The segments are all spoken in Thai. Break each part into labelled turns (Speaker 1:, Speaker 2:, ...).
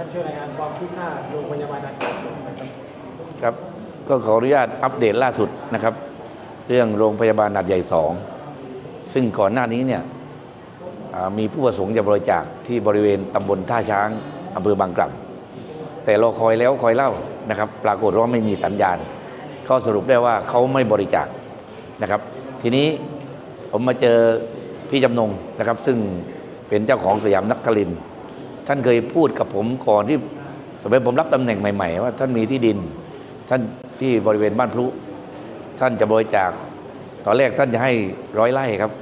Speaker 1: ท่านช่วยรายงานความคืบหน้าโรงพยาบาลอาการสูงนะครับ
Speaker 2: ครับ ก็ขออนุญาตอัปเดตล่าสุดนะครับ เรื่องโรงพยาบาลหัดใหญ่สองซึ่งก่อนหน้านี้เนี่ยมีผู้ประสงค์จะบริจาคที่บริเวณตำบลท่าช้างอำเภอบางกล่ำแต่เราคอยแล้วคอยเล่านะครับ ปรากฏว่าไม่มีสัญญาณ ก็สรุปได้ว่าเขาไม่บริจาคนะครับ ทีนี้ผมมาเจอพี่จำนงนะครับ ซึ่งเป็นเจ้าของสยามนักกลิน ท่านเคยพูดกับผมก่อนที่สมัยผมรับตำแหน่งใหม่ ๆ ว่าท่านมีที่ดิน ท่านที่บริเวณบ้านพลุ ท่านจะบริจาคตอนแรกท่านจะให้ร้อยไร่ครับ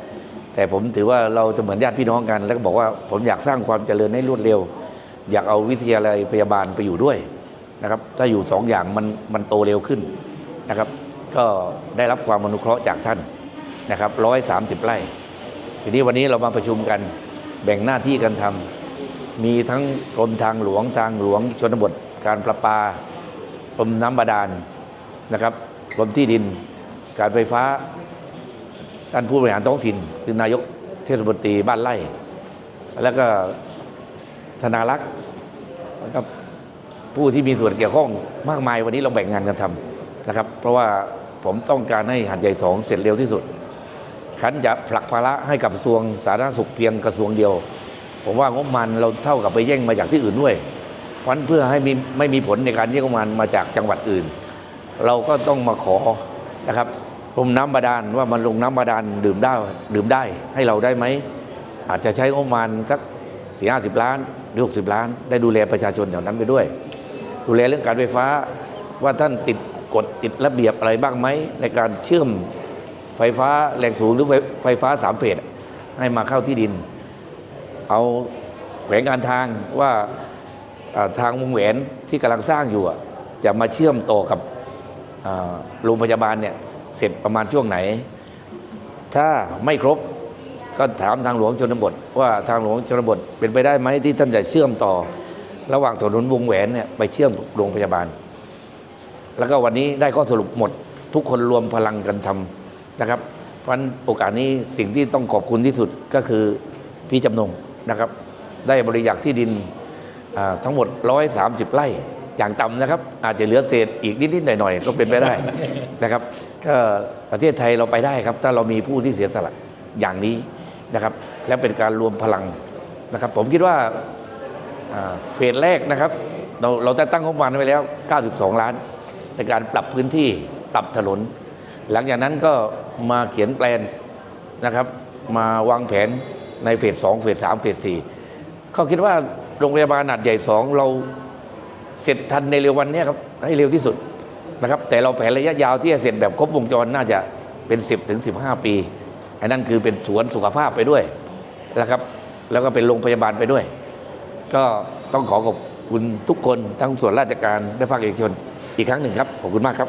Speaker 2: แต่ผมถือว่าเราจะเหมือนญาติพี่น้องกัน แล้วก็บอกว่าผมอยากสร้างความเจริญให้รวดเร็ว อยากเอาวิทยาลัยพยาบาลไปอยู่ด้วยนะครับ ถ้าอยู่สองอย่างมันมันโตเร็วขึ้นนะครับ ก็ได้รับความอนุเคราะห์จากท่านนะครับร้อยสามสิบไร่ทีนี้วันนี้เรามาประชุมกันแบ่งหน้าที่กันทำ มีทั้งกรมทางหลวงทางหลวงชนบทการประปากรมน้ำบาดาลนะครับกรมที่ดิน การไฟฟ้าท่านผู้บริหารท้องถิ่น คือนายกเทศมนตรีบ้านไร่ แล้วก็ธนารักษ์นะครับผู้ที่มีส่วนเกี่ยวข้องมากมายวันนี้เราแบ่งงานกันทำนะครับ เพราะว่าผมต้องการให้หัดใหญ่สองเสร็จเร็วที่สุดขันจะผลักภาระให้กับกระทรวงสาธารณสุขเพียงกระทรวงเดียว ผมว่างบมาณเราเท่ากับไปแย่งมาจากที่อื่นด้วยเพราะฉะนั้นเพื่อให้มีไม่มีผลในการแย่งงบมาณมาจากจังหวัดอื่น เราก็ต้องมาขอนะครับลงน้ำบาดาลว่ามันลงน้ำบาดาลดื่มได้ดื่มได้ให้เราได้ไหมอาจจะใช้งบมาณสักสี่ห้าสิบล้านหรือหกสิบล้าน ได้ดูแลประชาชนแถวนั้นไปด้วย ดูแลเรื่องการไฟฟ้าว่าท่านติดกฎติดระเบียบอะไรบ้างไหมในการเชื่อมไฟฟ้าแรงสูงหรือไฟไฟฟ้าสามเฟสให้มาเข้าที่ดิน เอาแผนการทางว่าทางวงแหวนที่กำลังสร้างอยู่จะมาเชื่อมต่อกับโรงพยาบาลเนี่ยเสร็จประมาณช่วงไหน ถ้าไม่ครบก็ถามทางหลวงชนบท ว่าทางหลวงชนบทเป็นไปได้ไหมที่ท่านจะเชื่อมต่อ ระหว่างถนนวงแหวนเนี่ยไปเชื่อมโรงพยาบาล แล้วก็วันนี้ได้ข้อสรุปหมด ทุกคนรวมพลังกันทำนะครับเพราะฉะนั้นโอกาสนี้สิ่งที่ต้องขอบคุณที่สุดก็คือพี่จำนง นะครับ ได้บริจาคที่ดินทั้งหมด 130 ไร่อย่างต่ำนะครับ อาจจะเหลือเศษอีกนิดๆหน่อยๆก็เป็นไปได้นะครับก็ประเทศไทยเราไปได้ครับ ถ้าเรามีผู้ที่เสียสละอย่างนี้นะครับ และเป็นการรวมพลังนะครับ ผมคิดว่าอ่าเฟสแรกนะครับ เราเราได้ตั้งงบประมาณไว้แล้ว 92 ล้านในการปรับพื้นที่ปรับถนน หลังจากนั้นก็มาเขียนแปลนนะครับ มาวางแผน ในเฟส2เฟส3เฟส4เขาคิดว่าโรงพยาบาลหนัดใหญ่2เราเสร็จทันในเร็ววันนี้ครับให้เร็วที่สุดนะครับ แต่เราแผนระยะยาวที่จะเสร็จแบบครบวงจรน่าจะเป็น 10 ถึง 15 ปีอันนั้นคือเป็นสวนสุขภาพไปด้วยนะครับ แล้วก็เป็นโรงพยาบาลไปด้วย ก็ต้องขอขอบคุณทุกคนทั้งส่วนราชการและภาคเอกชนอีกครั้งหนึ่งครับ ขอบคุณมากครับ